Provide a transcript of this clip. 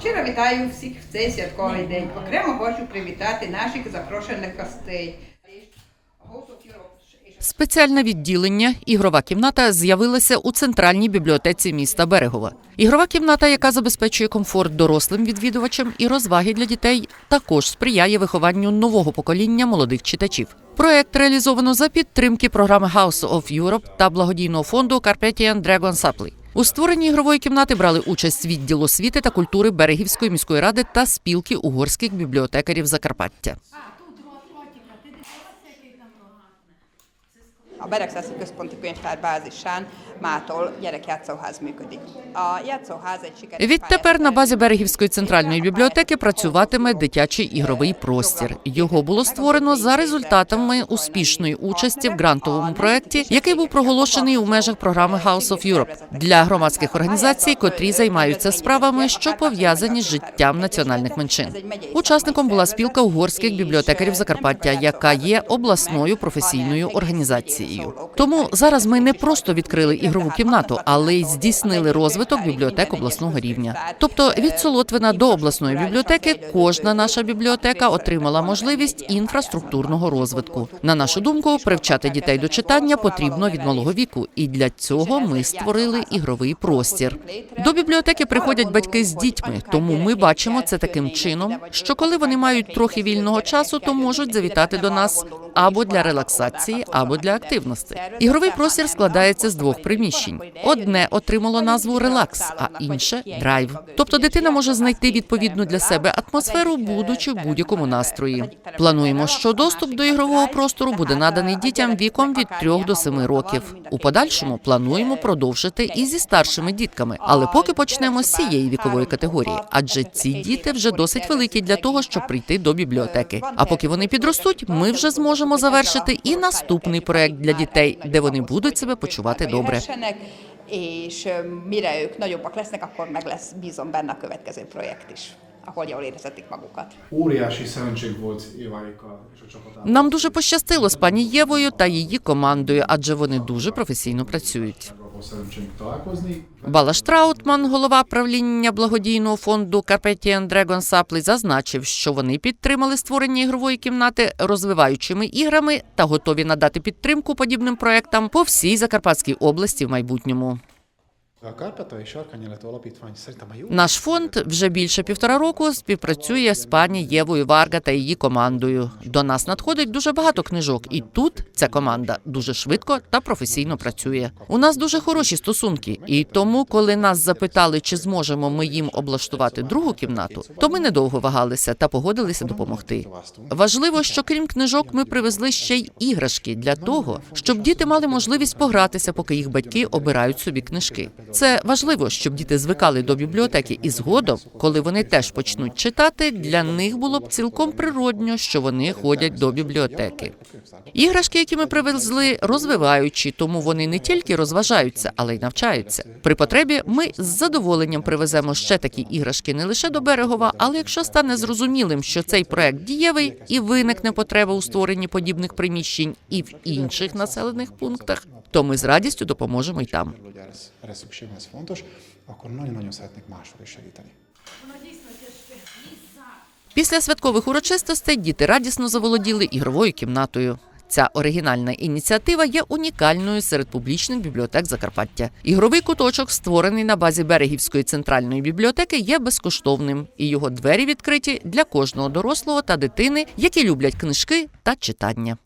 Щиро вітаю всіх в цей святковий день. Окремо хочу привітати наших запрошених гостей. Спеціальне відділення ігрова кімната з'явилася у центральній бібліотеці міста Берегова. Ігрова кімната, яка забезпечує комфорт дорослим відвідувачам і розваги для дітей, також сприяє вихованню нового покоління молодих читачів. Проект реалізовано за підтримки програми House of Europe та благодійного фонду Carpathian Dragon Supply. У створенні ігрової кімнати брали участь відділ освіти та культури Берегівської міської ради та спілки угорських бібліотекарів Закарпаття. A Beregszászi Központi Könyvtár bázisán mától gyerekjátszóház működik. A játszóház egy sikeres Відтепер на базі Берегівської центральної бібліотеки працюватиме дитячий ігровий простір. Його було створено за результатами успішної участі в грантовому проєкті, який був проголошений у межах програми House of Europe для громадських організацій, котрі займаються справами, що пов'язані з життям національних меншин. Учасником була спілка угорських бібліотекарів Закарпаття, яка є обласною професійною організацією. Тому зараз ми не просто відкрили ігрову кімнату, але й здійснили розвиток бібліотек обласного рівня. Тобто від Солотвина до обласної бібліотеки кожна наша бібліотека отримала можливість інфраструктурного розвитку. На нашу думку, привчати дітей до читання потрібно від малого віку, і для цього ми створили ігровий простір. До бібліотеки приходять батьки з дітьми, тому ми бачимо це таким чином, що коли вони мають трохи вільного часу, то можуть завітати до нас або для релаксації, або для активності. Ігровий простір складається з двох приміщень. Одне отримало назву релакс, а інше драйв. Тобто дитина може знайти відповідну для себе атмосферу, будучи в будь-якому настрої. Плануємо, що доступ до ігрового простору буде наданий дітям віком від 3 до 7 років. У подальшому плануємо продовжити і зі старшими дітками, але поки почнемо з цієї вікової категорії, адже ці діти вже досить великі для того, щоб прийти до бібліотеки. А поки вони підростуть, ми вже зможемо завершити і наступний проект для дітей, де вони будуть себе почувати добре. Élhessenek, és ö, mire ők nagyobbak lesznek, akkor meg lesz, bízom benne a következő projekt is, ahol jól érezhetik magukat. Óriási szerencsénk volt Éváékkal és a csapatával. Нам дуже пощастило з пані Євою та її командою, адже вони дуже професійно працюють. Бала Штраутман, голова правління благодійного фонду Carpetian Dragon Supply, зазначив, що вони підтримали створення ігрової кімнати розвиваючими іграми та готові надати підтримку подібним проектам по всій Закарпатській області в майбутньому. Наш фонд вже більше півтора року співпрацює з пані Євою Варга та її командою. До нас надходить дуже багато книжок, і тут ця команда дуже швидко та професійно працює. У нас дуже хороші стосунки, і тому, коли нас запитали, чи зможемо ми їм облаштувати другу кімнату, то ми недовго вагалися та погодилися допомогти. Важливо, що крім книжок, ми привезли ще й іграшки для того, щоб діти мали можливість погратися, поки їх батьки обирають собі книжки. Це важливо, щоб діти звикали до бібліотеки, і згодом, коли вони теж почнуть читати, для них було б цілком природньо, що вони ходять до бібліотеки. Іграшки, які ми привезли, розвиваючі, тому вони не тільки розважаються, але й навчаються. При потребі ми з задоволенням привеземо ще такі іграшки не лише до берегова, але якщо стане зрозумілим, що цей проект дієвий і виникне потреба у створенні подібних приміщень і в інших населених пунктах, то ми з радістю допоможемо й там. Після святкових урочистостей діти радісно заволоділи ігровою кімнатою. Ця оригінальна ініціатива є унікальною серед публічних бібліотек Закарпаття. Ігровий куточок, створений на базі Берегівської центральної бібліотеки, є безкоштовним, і його двері відкриті для кожного дорослого та дитини, які люблять книжки та читання.